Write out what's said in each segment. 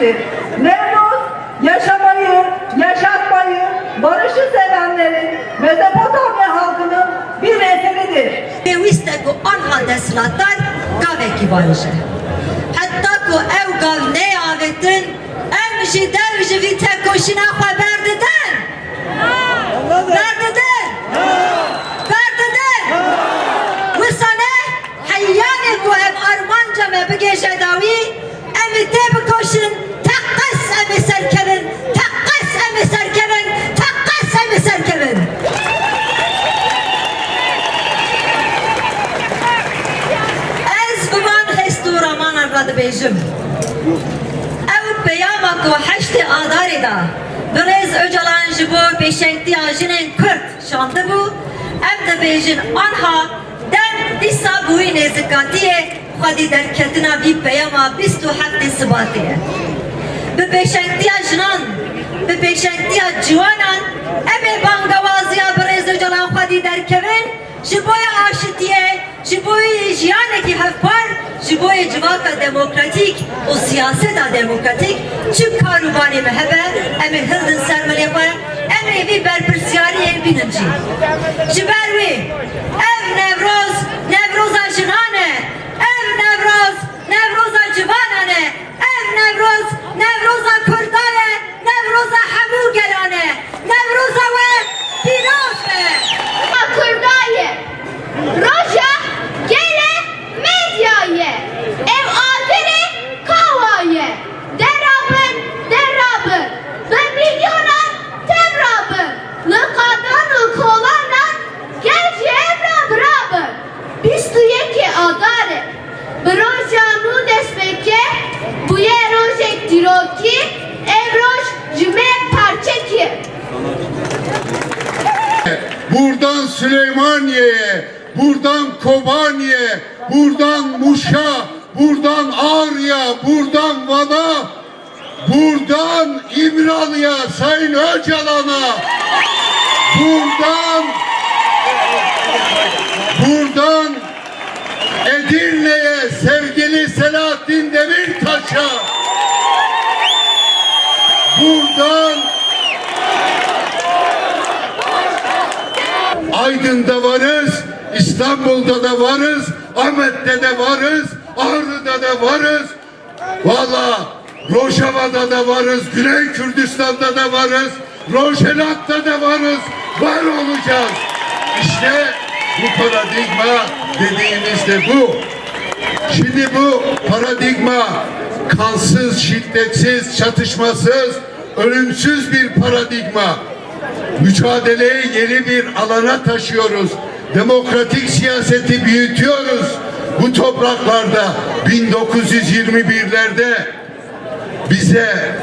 değildir. Nevruz yaşamayı, yaşatmayı, barışı sevenlerin Mezopotamya halkının bir eseridir. Peviste ku anha deslatar gaveki barışı. Hatta ku ev gav ne yavetin evmişi devmişi vite koşina haberdiden. Berdiden. Berdiden. Bu sene hayyane ku ev armanca mebi geşedavi emite bi koşin peyama ku heştê adarê da birêz Öcalan ji bo pêşengtiya jinên Kurd şandibû, em dibêjin anha dem dîsa bûyî nêzikatiyê xwedî derketina vî peyama bîst û heftê sibatê ye. Bi pêşengtiya jinan, bi pêşengtiya ciwanan, em ê bangewaziya birêz Öcalan xwedî derkevin, ji boya ji boya jiyanekî hevpar, ji boya civaka demokratîk û siyaseta demokratîk çi karûbarê me hebe, em ê hildin ser milê xwe, em ê vî berpirsyariyê bînin Süleymaniye'ye, buradan Kobani'ye, buradan Muş'a, buradan Ağrı'ya, buradan Van'a, buradan İmralı'ya, Sayın Öcalan'a, buradan buradan Edirne'ye sevgili Selahattin Demirtaş'a, buradan Aydın'da varız, İstanbul'da da varız, Ahmet'te de varız, Ağrı'da da varız. Valla Rojava'da da varız, Güney Kürdistan'da da varız, Rojelat'ta da varız, var olacağız. İşte bu paradigma dediğimiz de bu. Şimdi bu paradigma kansız, şiddetsiz, çatışmasız, ölümsüz bir paradigma. Mücadeleyi yeni bir alana taşıyoruz. Demokratik siyaseti büyütüyoruz. Bu topraklarda 1921'lerde bize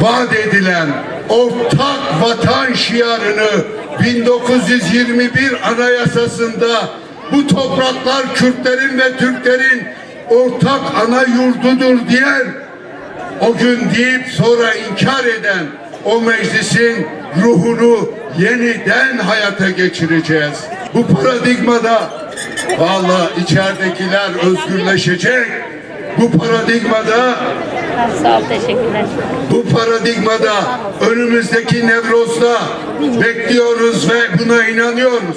vaat edilen ortak vatan şiarını 1921 anayasasında bu topraklar Kürtlerin ve Türklerin ortak ana yurdudur diyen o gün deyip sonra inkar eden o meclisin ruhunu yeniden hayata geçireceğiz. Bu paradigmada valla içeridekiler özgürleşecek. Bu paradigmada Sağ ol, teşekkürler. bu paradigmada önümüzdeki Nevroz'da bekliyoruz ve buna inanıyoruz.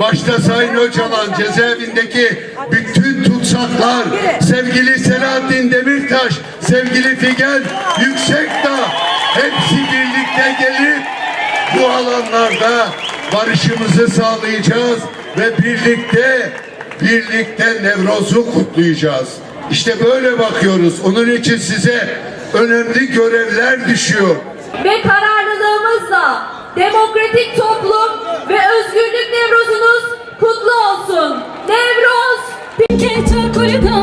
Başta Sayın Öcalan cezaevindeki bütün tutsaklar, sevgili Selahattin Demirtaş, sevgili Figen Yüksekdağ hepsi birlikte gelip bu alanlarda barışımızı sağlayacağız ve birlikte birlikte Nevroz'u kutlayacağız. İşte böyle bakıyoruz. Onun için size önemli görevler düşüyor. ve kararlılığımızla demokratik toplum ve özgürlük Nevrozunuz kutlu olsun. Nevroz cioccolatame